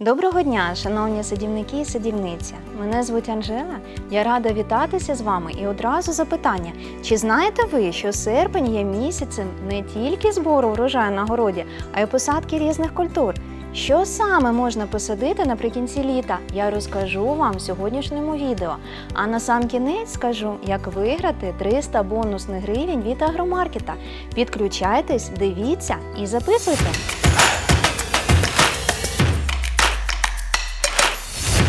Доброго дня, шановні садівники і садівниці. Мене звуть Анжела. Я рада вітатися з вами і одразу запитання: чи знаєте ви, що серпень є місяцем не тільки збору врожаю на городі, а й посадки різних культур? Що саме можна посадити наприкінці літа? Я розкажу вам в сьогоднішньому відео. А на сам кінець скажу, як виграти 300 бонусних гривень від агромаркета. Підключайтесь, дивіться і записуйте.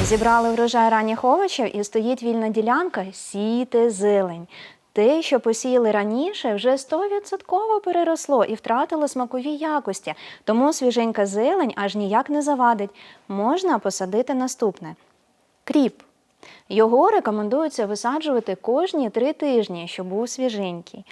Зібрали врожай ранніх овочів і стоїть вільна ділянка сійте зелень. Те, що посіяли раніше, вже 100% переросло і втратило смакові якості, тому свіженька зелень аж ніяк не завадить. Можна посадити наступне. Кріп. Його рекомендується висаджувати кожні три тижні, щоб був свіженький.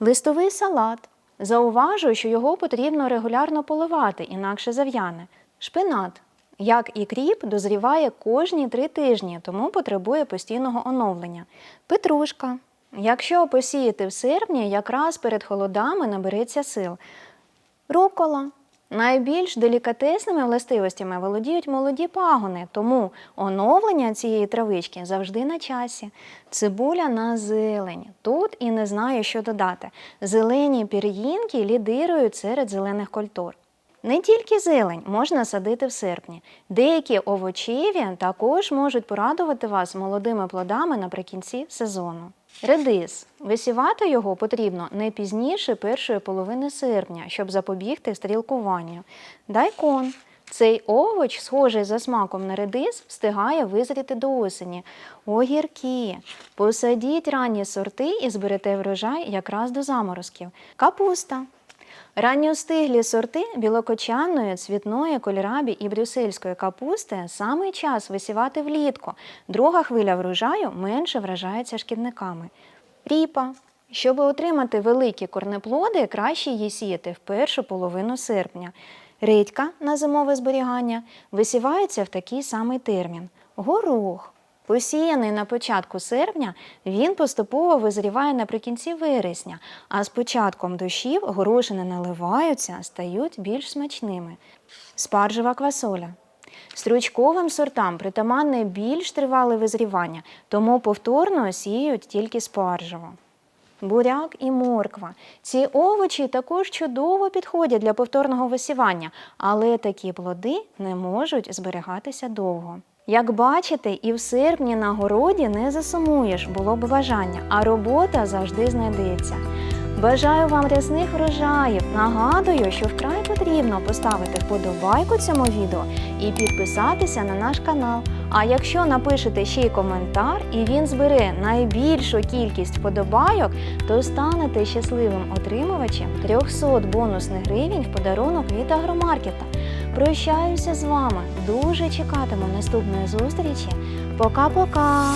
Листовий салат. Зауважую, що його потрібно регулярно поливати, інакше зав'яне. Шпинат. Як і кріп, дозріває кожні три тижні, тому потребує постійного оновлення. Петрушка. Якщо посіяти в серпні, якраз перед холодами набереться сил. Рукола. Найбільш делікатесними властивостями володіють молоді пагони, тому оновлення цієї травички завжди на часі. Цибуля на зелень. Тут і не знаю, що додати. Зелені пір'їнки лідирують серед зелених культур. Не тільки зелень можна садити в серпні. Деякі овочеві також можуть порадувати вас молодими плодами наприкінці сезону. Редис. Висівати його потрібно не пізніше першої половини серпня, щоб запобігти стрілкуванню. Дайкон. Цей овоч, схожий за смаком на редис, встигає визріти до осені. Огірки. Посадіть ранні сорти і зберете врожай якраз до заморозків. Капуста. Ранньостиглі сорти білокочанної, цвітної, кольрабі і брюссельської капусти саме час висівати влітку. Друга хвиля врожаю менше вражається шкідниками. Ріпа. Щоб отримати великі корнеплоди, краще її сіяти в першу половину серпня. Редька на зимове зберігання висівається в такий самий термін. Горох. Посіяний на початку серпня, він поступово визріває наприкінці вересня, а з початком дощів горошини наливаються, стають більш смачними. Спаржева квасоля. Стручковим сортам притаманне більш тривале визрівання, тому повторно сіють тільки спаржево. Буряк і морква. Ці овочі також чудово підходять для повторного висівання, але такі плоди не можуть зберігатися довго. Як бачите, і в серпні на городі не засумуєш, було б бажання, а робота завжди знайдеться. Бажаю вам рясних врожаїв. Нагадую, що вкрай потрібно поставити вподобайку цьому відео і підписатися на наш канал. А якщо напишете ще й коментар і він збере найбільшу кількість вподобайок, то станете щасливим отримувачем 300 бонусних гривень в подарунок від агромаркета. Прощаюся з вами. Дуже чекатиму наступної зустрічі. Пока-пока!